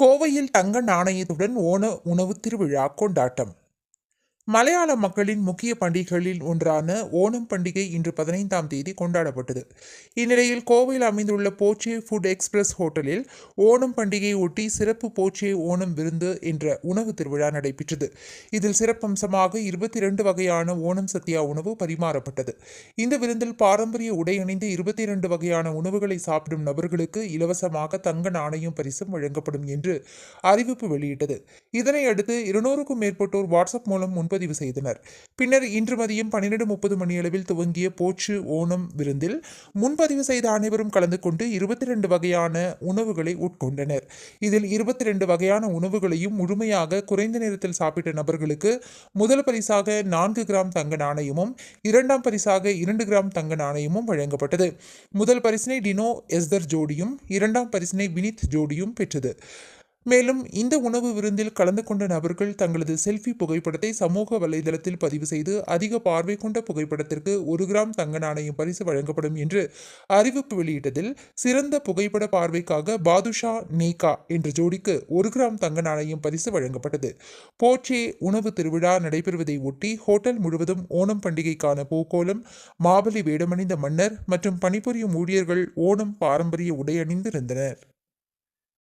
கோவையில் தங்க நாணயத்துடன் ஓண உணவு திருவிழா கொண்டாட்டம். மலையாள மக்களின் முக்கிய பண்டிகைகளில் ஒன்றான ஓணம் பண்டிகை இன்று பதினைந்தாம் தேதி கொண்டாடப்பட்டது. இந்நிலையில் கோவையில் அமைந்துள்ள போச்சே ஃபுட் எக்ஸ்பிரஸ் ஹோட்டலில் ஓணம் பண்டிகையை ஒட்டி சிறப்பு போச்சே ஓணம் விருந்து என்ற உணவு திருவிழா நடைபெற்றது. இதில் சிறப்பம்சமாக இருபத்தி இரண்டு வகையான ஓணம் சத்யா உணவு பரிமாறப்பட்டது. இந்த விருந்தில் பாரம்பரிய உடை அணிந்து இருபத்தி இரண்டு வகையான உணவுகளை சாப்பிடும் நபர்களுக்கு இலவசமாக தங்க நாணயம் பரிசும் வழங்கப்படும் என்று அறிவிப்பு வெளியிட்டது. இதனை அடுத்து இருநூறுக்கும் மேற்பட்டோர் வாட்ஸ்அப் மூலம் முன்பதிவு செய்தனர். பின்னர் இன்று மதியம் பன்னிரண்டு முப்பது மணியளவில் துவங்கிய போச்சு ஓணம் விருந்தில் முன்பதிவு செய்த அனைவரும் கலந்து கொண்டு இருபத்தி ரெண்டு வகையான உணவுகளை உட்கொண்டனர். இதில் இருபத்தி ரெண்டு வகையான உணவுகளையும் முழுமையாக குறைந்த நேரத்தில் சாப்பிட்ட நபர்களுக்கு முதல் பரிசாக நான்கு கிராம் தங்க நாணயமும் இரண்டாம் பரிசாக இரண்டு கிராம் தங்க நாணயமும் வழங்கப்பட்டது. முதல் பரிசினை டினோ எஸ்தர் ஜோடியும் இரண்டாம் பரிசினை வினித் ஜோடியும் பெற்றது. மேலும் இந்த உணவு விருந்தில் கலந்து கொண்ட நபர்கள் தங்களது செல்ஃபி புகைப்படத்தை சமூக வலைதளத்தில் பதிவு செய்து அதிக பார்வை கொண்ட புகைப்படத்திற்கு ஒரு கிராம் தங்க நாணயம் பரிசு வழங்கப்படும் என்று அறிவிப்பு வெளியிட்டதில் சிறந்த புகைப்பட பார்வைக்காக பாதுஷா நேகா என்ற ஜோடிக்கு ஒரு கிராம் தங்க நாணயம் பரிசு வழங்கப்பட்டது. போச்சே உணவு திருவிழா நடைபெறுவதை ஒட்டி ஹோட்டல் முழுவதும் ஓணம் பண்டிகைக்கான பூக்கோலம் மாபலி வேடமணிந்த மன்னர் மற்றும் பணிபுரியும் ஊழியர்கள் ஓணம் பாரம்பரிய உடை அணிந்திருந்தனர்.